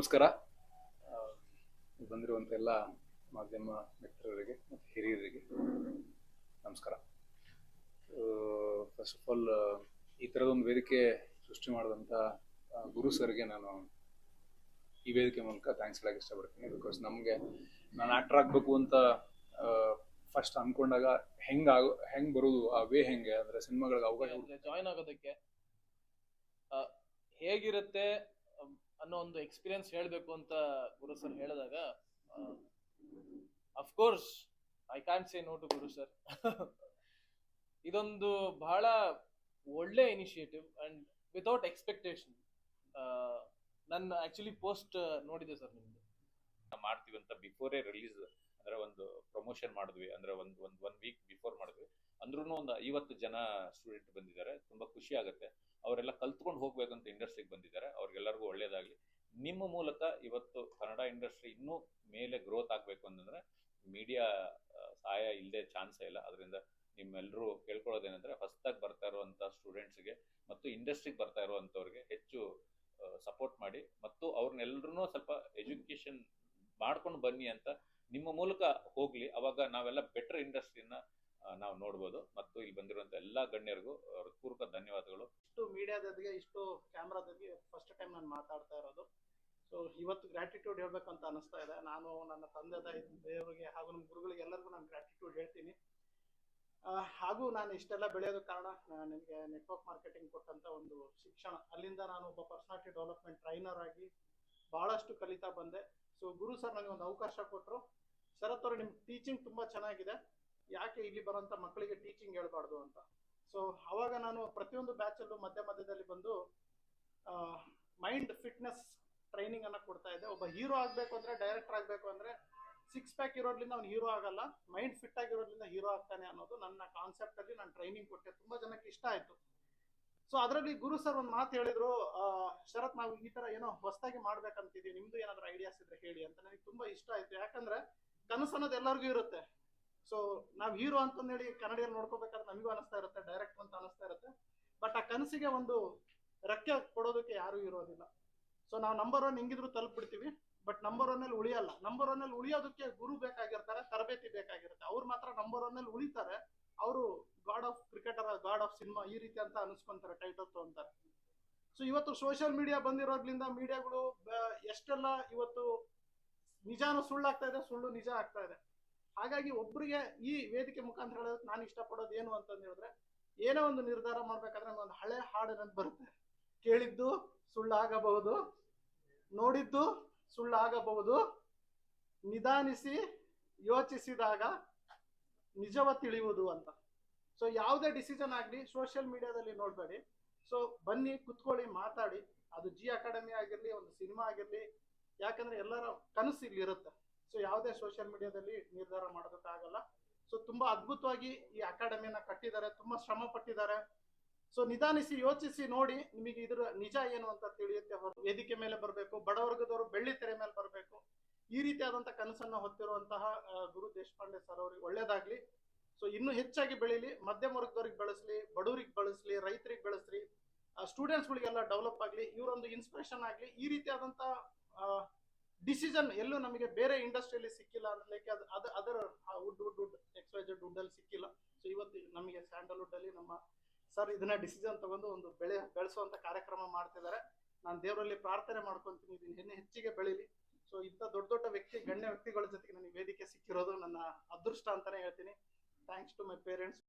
ನಮಸ್ಕಾರ. ಬಂದಿರುವಂಥ ಎಲ್ಲ ಮಾಧ್ಯಮ ಮಿತ್ರರಿಗೆ ಮತ್ತು ಹಿರಿಯರಿಗೆ ನಮಸ್ಕಾರ. ಫಸ್ಟ್ ಆಫ್ ಆಲ್ ಈ ಥರದೊಂದು ವೇದಿಕೆ ಸೃಷ್ಟಿ ಮಾಡಿದಂಥ ಗುರು ಸರ್ಗೆ ನಾನು ಈ ವೇದಿಕೆ ಮೂಲಕ ಥ್ಯಾಂಕ್ಸ್ ಹೇಳಕ್ಕೆ ಇಷ್ಟಪಡ್ತೀನಿ. ಬಿಕಾಸ್ ನಮಗೆ ನಾನು ಆಕ್ಟರ್ ಆಗಬೇಕು ಅಂತ ಫಸ್ಟ್ ಅನ್ಕೊಂಡಾಗ ಹೆಂಗೆ ಆಗೋ, ಹೆಂಗೆ ಬರೋದು, ಆ ವೇ ಹೆಂಗೆ, ಅಂದರೆ ಸಿನಿಮಾಗಳಿಗೆ ಅವಕಾಶ ಜಾಯ್ನ್ ಆಗೋದಕ್ಕೆ ಹೇಗಿರುತ್ತೆ ಅನ್ನೋ ಒಂದು ಎಕ್ಸ್ಪೀರಿಯನ್ಸ್ ಹೇಳಬೇಕು ಅಂತ ಗುರು ಸರ್ ಹೇಳಿದಾಗ of course I can say no to Guru sir ಇದೊಂದು ಬಹಳ ಒಳ್ಳೆ ಇನಿಷಿಯೇಟಿವ್ ಅಂಡ್ ವಿತೌಟ್ ಎಕ್ಸ್ಪೆಕ್ಟೇಷನ್ ನನ್ನ ಆಕ್ಚುಲಿ ಪೋಸ್ಟ್ ನೋಡಿದೆ ಸರ್ ನಿಮ್ದು. ಮಾಡ್ತೀವಿ ಅಂತ ಬಿಫೋರೇ ರಿಲೀಸ್ ಅಂದ್ರೆ ಒಂದು ಪ್ರಮೋಷನ್ ಮಾಡಿದ್ವಿ, ಅಂದ್ರೆ ಒಂದು ಒಂದು ಒನ್ ವೀಕ್ ಬಿಫೋರ್ ಮಾಡಿದ್ವಿ. ಅಂದ್ರೂ ಒಂದು ಐವತ್ತು ಜನ ಸ್ಟೂಡೆಂಟ್ ಬಂದಿದ್ದಾರೆ. ತುಂಬಾ ಖುಷಿ ಆಗುತ್ತೆ. ಅವರೆಲ್ಲ ಕಲ್ತ್ಕೊಂಡು ಹೋಗ್ಬೇಕಂತ ಇಂಡಸ್ಟ್ರಿಗೆ ಬಂದಿದ್ದಾರೆ. ಅವ್ರಿಗೆಲ್ಲರಿಗೂ ಒಳ್ಳೇದಾಗ್ಲಿ. ನಿಮ್ಮ ಮೂಲಕ ಇವತ್ತು ಕನ್ನಡ ಇಂಡಸ್ಟ್ರಿ ಇನ್ನೂ ಮೇಲೆ ಗ್ರೋತ್ ಆಗಬೇಕು ಅಂತಂದ್ರೆ ಮೀಡಿಯಾ ಸಹಾಯ ಇಲ್ಲದೆ ಚಾನ್ಸೇ ಇಲ್ಲ. ಅದರಿಂದ ನಿಮ್ಮೆಲ್ಲರೂ ಕೇಳ್ಕೊಳ್ಳೋದೇನೆಂದ್ರೆ ಹೊಸದಾಗಿ ಬರ್ತಾ ಇರುವಂಥ ಸ್ಟೂಡೆಂಟ್ಸ್ಗೆ ಮತ್ತು ಇಂಡಸ್ಟ್ರಿಗೆ ಬರ್ತಾ ಇರುವಂಥವ್ರಿಗೆ ಹೆಚ್ಚು ಸಪೋರ್ಟ್ ಮಾಡಿ ಮತ್ತು ಅವ್ರನ್ನೆಲ್ಲರೂ ಸ್ವಲ್ಪ ಎಜುಕೇಶನ್ ಮಾಡ್ಕೊಂಡು ಬನ್ನಿ ಅಂತ ನಿಮ್ಮ ಮೂಲಕ ಹೋಗ್ಲಿ. ಅವಾಗ ನಾವೆಲ್ಲ ಬೆಟರ್ ಇಂಡಸ್ಟ್ರಿನ ನಾವು ನೋಡ್ಬೋದು. ಮತ್ತು ಇಲ್ಲಿ ಬಂದಿರುವಂತ ಎಲ್ಲಾ ಗಣ್ಯರಿಗೂ ಹೃತ್ಪೂರ್ವಕ ಧನ್ಯವಾದಗಳು. ಇಷ್ಟು ಮೀಡಿಯಾದೊಂದಿಗೆ ಇಷ್ಟು ಕ್ಯಾಮ್ರಾದೊಂದಿಗೆ ಫಸ್ಟ್ ಟೈಮ್ ನಾನು ಮಾತಾಡ್ತಾ ಇರೋದು. ಸೊ ಇವತ್ತು ಗ್ರ್ಯಾಟಿಟ್ಯೂಡ್ ಹೇಳ್ಬೇಕಂತ ಅನಿಸ್ತಾ ಇದೆ. ನಾನು ನನ್ನ ತಂದೆ, ತಾಯಿ, ದೇವರಿಗೆ ಹಾಗೂ ನಮ್ಮ ಗುರುಗಳಿಗೆ ಎಲ್ಲರಿಗೂ ನಾನು ಗ್ರ್ಯಾಟಿಟ್ಯೂಡ್ ಹೇಳ್ತೀನಿ. ಹಾಗೂ ನಾನು ಇಷ್ಟೆಲ್ಲ ಬೆಳೆಯೋದಕ್ಕೆ ಕಾರಣ ನಾನು ನನಗೆ ನೆಟ್ವರ್ಕ್ ಮಾರ್ಕೆಟಿಂಗ್ ಕೊಟ್ಟಂತ ಒಂದು ಶಿಕ್ಷಣ. ಅಲ್ಲಿಂದ ನಾನು ಒಬ್ಬ ಪರ್ಸನಾಲಿಟಿ ಡೆವಲಪ್ಮೆಂಟ್ ಟ್ರೈನರ್ ಆಗಿ ಬಹಳಷ್ಟು ಕಲಿತಾ ಬಂದೆ. ಸೊ ಗುರು ಸರ್ ನನಗೆ ಒಂದು ಅವಕಾಶ ಕೊಟ್ಟರು ಶರತ್ ಅವರು ನಿಮ್ಮ ಟೀಚಿಂಗ್ ತುಂಬ ಚೆನ್ನಾಗಿದೆ. ಯಾಕೆ ಇಲ್ಲಿ ಬರೋಂಥ ಮಕ್ಕಳಿಗೆ ಟೀಚಿಂಗ್ ಹೇಳ್ಬಾರ್ದು ಅಂತ. ಸೊ ಅವಾಗ ನಾನು ಪ್ರತಿಯೊಂದು ಬ್ಯಾಚಲ್ಲೂ ಮಧ್ಯ ಮಧ್ಯದಲ್ಲಿ ಬಂದು ಮೈಂಡ್ ಫಿಟ್ನೆಸ್ ಟ್ರೈನಿಂಗ್ ಅನ್ನ ಕೊಡ್ತಾ ಇದ್ದೆ. ಒಬ್ಬ ಹೀರೋ ಆಗಬೇಕು ಅಂದ್ರೆ ಡೈರೆಕ್ಟರ್ ಆಗಬೇಕು ಅಂದ್ರೆ ಸಿಕ್ಸ್ ಪ್ಯಾಕ್ ಇರೋದ್ರಿಂದ ಅವ್ನು ಹೀರೋ ಆಗಲ್ಲ. ಮೈಂಡ್ ಫಿಟ್ ಆಗಿರೋದ್ರಿಂದ ಹೀರೋ ಆಗ್ತಾನೆ ಅನ್ನೋದು ನನ್ನ ಕಾನ್ಸೆಪ್ಟ್ ಅಲ್ಲಿ ನಾನು ಟ್ರೈನಿಂಗ್ ಕೊಟ್ಟೆ. ತುಂಬಾ ಜನಕ್ಕೆ ಇಷ್ಟ ಆಯ್ತು. ಸೊ ಅದರಲ್ಲಿ ಗುರು ಸರ್ ಒಂದು ಮಾತು ಹೇಳಿದ್ರು ಶರತ್ ನಾವು ಈ ತರ ಏನೋ ಹೊಸದಾಗಿ ಮಾಡ್ಬೇಕಂತಿದ್ದೀವಿ ನಿಮ್ದು ಏನಾದ್ರು ಐಡಿಯಾಸ್ ಇದ್ರೆ ಹೇಳಿ ಅಂತ. ನನಗೆ ತುಂಬಾ ಇಷ್ಟ ಆಯ್ತು. ಯಾಕಂದ್ರೆ ಕನಸು ಅನ್ನೋದು ಎಲ್ಲರಿಗೂ ಇರುತ್ತೆ. ಸೊ ನಾವು ಹೀರೋ ಅಂತಂದೇಳಿ ಕನ್ನಡಿಯಲ್ಲಿ ನೋಡ್ಕೋಬೇಕಾದ್ರೆ ನಮಗೂ ಅನಿಸ್ತಾ ಇರುತ್ತೆ ಡೈರೆಕ್ಟ್ ಅಂತ ಅನಿಸ್ತಾ ಇರುತ್ತೆ. ಬಟ್ ಆ ಕನಸಿಗೆ ಒಂದು ರೆಕ್ಕೆ ಕೊಡೋದಕ್ಕೆ ಯಾರು ಇರೋದಿಲ್ಲ ಸೊ ನಾವು ನಂಬರ್ ಒನ್ ಹೆಂಗಿದ್ರು ತಲುಪಿಬಿಡ್ತೀವಿ ಬಟ್ ನಂಬರ್ ಒನ್ ಅಲ್ಲಿ ಉಳಿಯಲ್ಲ. ನಂಬರ್ ಒನ್ ಅಲ್ಲಿ ಉಳಿಯೋದಕ್ಕೆ ಗುರು ಬೇಕಾಗಿರ್ತಾರೆ, ತರಬೇತಿ ಬೇಕಾಗಿರುತ್ತೆ. ಅವ್ರು ಮಾತ್ರ ನಂಬರ್ ಒನ್ ಅಲ್ಲಿ ಉಳಿತಾರೆ, ಅವರು god of cricketer god of cinema ಈ ರೀತಿ ಅಂತ ಅನಿಸ್ಕೊಂತಾರೆ ಟೈಟಲ್ ಅಂತಾರೆ ಸೊ ಇವತ್ತು ಸೋಷಿಯಲ್ ಮೀಡಿಯಾ ಬಂದಿರೋದ್ರಿಂದ ಮೀಡಿಯಾಗಳು ಎಷ್ಟೆಲ್ಲ ಇವತ್ತು ನಿಜಾನು ಸುಳ್ಳಾಗ್ತಾ ಇದೆ, ಸುಳ್ಳು ನಿಜ ಆಗ್ತಾ ಇದೆ. ಹಾಗಾಗಿ ಒಬ್ಬರಿಗೆ ಈ ವೇದಿಕೆ ಮುಖಾಂತರ ಹೇಳೋದಕ್ಕೆ ನಾನು ಇಷ್ಟಪಡೋದು ಏನು ಅಂತಂದು ಹೇಳಿದ್ರೆ, ಏನೋ ಒಂದು ನಿರ್ಧಾರ ಮಾಡ್ಬೇಕಾದ್ರೆ ಒಂದು ಹಳೆ ಹಾಡಿನಂತ ಬರುತ್ತೆ. ಕೇಳಿದ್ದು ಸುಳ್ಳಾಗಬಹುದು, ನೋಡಿದ್ದು ಸುಳ್ಳಾಗಬಹುದು, ನಿಧಾನಿಸಿ ಯೋಚಿಸಿದಾಗ ನಿಜವ ತಿಳಿಯುವುದು ಅಂತ. ಸೊ ಯಾವುದೇ ಡಿಸಿಷನ್ ಆಗಲಿ ಸೋಷಿಯಲ್ ಮೀಡಿಯಾದಲ್ಲಿ ನೋಡಬೇಡಿ. ಸೊ ಬನ್ನಿ, ಕುತ್ಕೊಳ್ಳಿ, ಮಾತಾಡಿ. ಅದು ಜಿ ಅಕಾಡೆಮಿ ಆಗಿರಲಿ, ಒಂದು ಸಿನಿಮಾ ಆಗಿರಲಿ, ಯಾಕಂದ್ರೆ ಎಲ್ಲರ ಕನಸು ಇಲ್ಲಿ ಇರುತ್ತೆ ಸೊ ಯಾವುದೇ ಸೋಷಿಯಲ್ ಮೀಡಿಯಾದಲ್ಲಿ ನಿರ್ಧಾರ ಮಾಡೋದಕ್ಕಾಗಲ್ಲ. ಸೊ ತುಂಬಾ ಅದ್ಭುತವಾಗಿ ಈ ಅಕಾಡೆಮಿಯನ್ನ ಕಟ್ಟಿದ್ದಾರೆ, ತುಂಬಾ ಶ್ರಮ ಪಟ್ಟಿದ್ದಾರೆ. ಸೊ ನಿಧಾನಿಸಿ ಯೋಚಿಸಿ ನೋಡಿ ನಿಮಗೆ ಇದ್ರ ನಿಜ ಏನು ಅಂತ ತಿಳಿಯುತ್ತೆ ವೇದಿಕೆ ಮೇಲೆ ಬರಬೇಕು ಬಡವರ್ಗದವರು ಬೆಳ್ಳಿ ತೆರೆ ಮೇಲೆ ಬರಬೇಕು. ಈ ರೀತಿಯಾದಂತಹ ಕನಸನ್ನ ಹೊತ್ತಿರುವಂತಹ ಗುರು ದೇಶಪಾಂಡೆ ಸರ್ ಅವರಿಗೆ ಒಳ್ಳೇದಾಗ್ಲಿ. ಸೊ ಇನ್ನೂ ಹೆಚ್ಚಾಗಿ ಬೆಳೀಲಿ, ಮಧ್ಯಮ ವರ್ಗದವ್ರಿಗೆ ಬಳಸಲಿ, ಬಡವರಿಗೆ ಬಳಸಲಿ, ರೈತರಿಗೆ ಬೆಳೆಸ್ಲಿ ಸ್ಟೂಡೆಂಟ್ಸ್ಗಳಿಗೆಲ್ಲ ಡೆವಲಪ್ ಆಗಲಿ, ಇವರೊಂದು ಇನ್ಸ್ಪಿರೇಷನ್ ಆಗಲಿ, ಈ ರೀತಿಯಾದಂಥ ಡಿಸಿಷನ್ ಎಲ್ಲೂ ನಮಗೆ ಬೇರೆ ಇಂಡಸ್ಟ್ರಿಯಲ್ಲಿ ಸಿಕ್ಕಿಲ್ಲ ಅಂತ ಲೈಕ್ ಅದು ಅದು ಅದರ ವುಡ್ ವುಡ್ ವುಡ್ ಎಕ್ಸ್ವೈಜೆಡ್ ವುಡ್ಡಲ್ಲಿ ಸಿಕ್ಕಿಲ್ಲ. ಸೊ ಇವತ್ತು ನಮಗೆ ಸ್ಯಾಂಡಲ್ವುಡ್ ಅಲ್ಲಿ ನಮ್ಮ ಸರ್ ಇದನ್ನ ಡಿಸಿಷನ್ ತಗೊಂಡು ಒಂದು ಬೆಳೆ ಬೆಳೆಸುವಂತ ಕಾರ್ಯಕ್ರಮ ಮಾಡ್ತಿದ್ದಾರೆ. ನಾನು ದೇವರಲ್ಲಿ ಪ್ರಾರ್ಥನೆ ಮಾಡ್ಕೊಂತೀನಿ. ಇದನ್ನ ಇನ್ನೂ ಹೆಚ್ಚಿಗೆ ಬೆಳೀಲಿ. ಸೊ ಇಂಥ ದೊಡ್ಡ ದೊಡ್ಡ ವ್ಯಕ್ತಿ, ಗಣ್ಯ ವ್ಯಕ್ತಿಗಳ ಜೊತೆಗೆ ನನಗೆ ವೇದಿಕೆ ಸಿಕ್ಕಿರೋದು ನನ್ನ ಅದೃಷ್ಟ ಅಂತಾನೆ ಹೇಳ್ತೀನಿ. Thanks to my parents